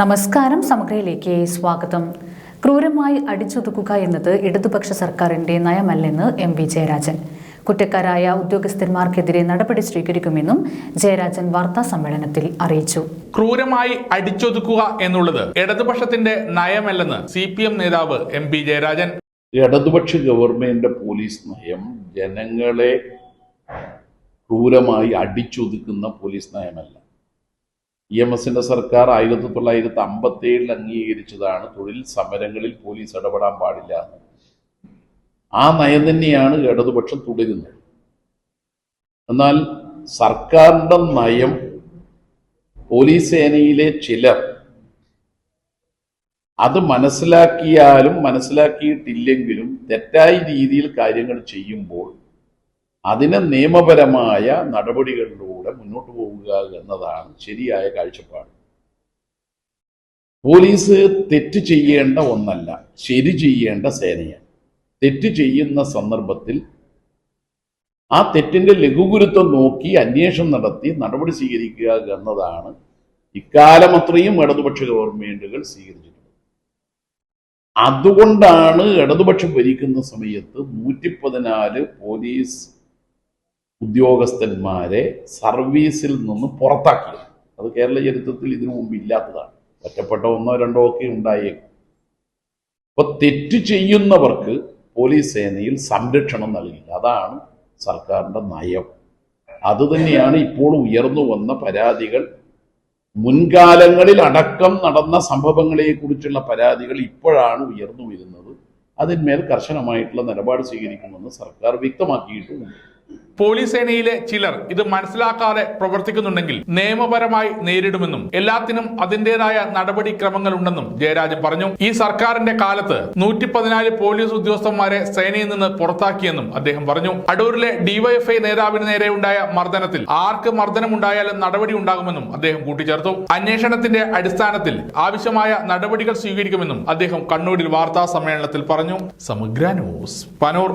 നമസ്കാരം സമഗ്രയിലേക്ക് സ്വാഗതം. ക്രൂരമായി അടിച്ചൊതുക്കുക എന്നത് ഇടതുപക്ഷ സർക്കാരിന്റെ നയമല്ലെന്ന് എം വി ജയരാജൻ. കുറ്റക്കാരായ ഉദ്യോഗസ്ഥന്മാർക്കെതിരെ നടപടി സ്വീകരിക്കുമെന്നും ജയരാജൻ വാർത്താ സമ്മേളനത്തിൽ അറിയിച്ചു. ക്രൂരമായി അടിച്ചൊതുക്കുക എന്നുള്ളത് ഇടതുപക്ഷത്തിന്റെ നയമല്ലെന്ന് സി പി എം നേതാവ് എം പി ജയരാജൻ. ഇടതുപക്ഷ ഗവൺമെന്റിന്റെ പോലീസ് നയം ജനങ്ങളെ ക്രൂരമായി അടിച്ചൊതുക്കുന്ന പോലീസ് നയമല്ല. ഇ എം എസിന്റെ സർക്കാർ ആയിരത്തി തൊള്ളായിരത്തി അമ്പത്തി ഏഴിൽ അംഗീകരിച്ചതാണ് തൊഴിൽ സമരങ്ങളിൽ പോലീസ് ഇടപെടാൻ പാടില്ല. ആ നയം തന്നെയാണ് ഇടതുപക്ഷം തുടരുന്നത്. എന്നാൽ സർക്കാരിന്റെ നയം പോലീസ് സേനയിലെ ചിലർ അത് മനസ്സിലാക്കിയാലും മനസ്സിലാക്കിയിട്ടില്ലെങ്കിലും തെറ്റായ രീതിയിൽ കാര്യങ്ങൾ ചെയ്യുമ്പോൾ അതിനെ നിയമപരമായ നടപടികളിലൂടെ മുന്നോട്ട് പോവുക എന്നതാണ് ശരിയായ കാഴ്ചപ്പാട്. പോലീസ് തെറ്റ് ചെയ്യേണ്ട ഒന്നല്ല ശരി ചെയ്യേണ്ട സേനയാണ്. തെറ്റ് ചെയ്യുന്ന സന്ദർഭത്തിൽ ആ തെറ്റിന്റെ ലഘുഗുരുത്വം നോക്കി അന്വേഷണം നടത്തി നടപടി സ്വീകരിക്കുക എന്നതാണ് ഇക്കാലം അത്രയും ഇടതുപക്ഷ ഗവൺമെന്റുകൾ സ്വീകരിച്ചിട്ടുള്ളത്. അതുകൊണ്ടാണ് ഇടതുപക്ഷം ഭരിക്കുന്ന സമയത്ത് നൂറ്റി പതിനാല് പോലീസ് ഉദ്യോഗസ്ഥന്മാരെ സർവീസിൽ നിന്ന് പുറത്താക്കിയത് അത് കേരള ചരിത്രത്തിൽ ഇതിനു മുമ്പ് ഇല്ലാത്തതാണ്. ഒറ്റപ്പെട്ട ഒന്നോ രണ്ടോ ഒക്കെ ഉണ്ടായേക്കും. അപ്പൊ തെറ്റ് ചെയ്യുന്നവർക്ക് പോലീസ് സേനയിൽ സംരക്ഷണം നൽകില്ല. അതാണ് സർക്കാരിന്റെ നയം. അതുതന്നെയാണ് ഇപ്പോൾ ഉയർന്നു വന്ന പരാതികൾ. മുൻകാലങ്ങളിൽ അടക്കം നടന്ന സംഭവങ്ങളെക്കുറിച്ചുള്ള പരാതികൾ ഇപ്പോഴാണ് ഉയർന്നു വരുന്നത്. അതിന്മേൽ കർശനമായിട്ടുള്ള നിലപാട് സ്വീകരിക്കുമെന്ന് സർക്കാർ വ്യക്തമാക്കിയിട്ടുമുണ്ട് പോലീസ് സേനയിലെ ചിലർ ഇത് മനസ്സിലാക്കാതെ പ്രവർത്തിക്കുന്നുണ്ടെങ്കിൽ നിയമപരമായി നേരിടുമെന്നും എല്ലാത്തിനും അതിന്റേതായ നടപടിക്രമങ്ങൾ ഉണ്ടെന്നും ജയരാജൻ പറഞ്ഞു. ഈ സർക്കാരിന്റെ കാലത്ത് നൂറ്റി പതിനാല് പോലീസ് ഉദ്യോഗസ്ഥന്മാരെ സേനയിൽ നിന്ന് പുറത്താക്കിയെന്നും അദ്ദേഹം പറഞ്ഞു. അടൂരിലെ ഡിവൈഎഫ്ഐ നേതാവിന് നേരെ ഉണ്ടായ മർദ്ദനത്തിൽ ആർക്ക് മർദ്ദനമുണ്ടായാലും നടപടി ഉണ്ടാകുമെന്നും അദ്ദേഹം കൂട്ടിച്ചേർത്തു. അന്വേഷണത്തിന്റെ അടിസ്ഥാനത്തിൽ ആവശ്യമായ നടപടികൾ സ്വീകരിക്കുമെന്നും അദ്ദേഹം കണ്ണൂരിൽ വാർത്താ സമ്മേളനത്തിൽ പറഞ്ഞു. സമഗ്ര ന്യൂസ് പനൂർ.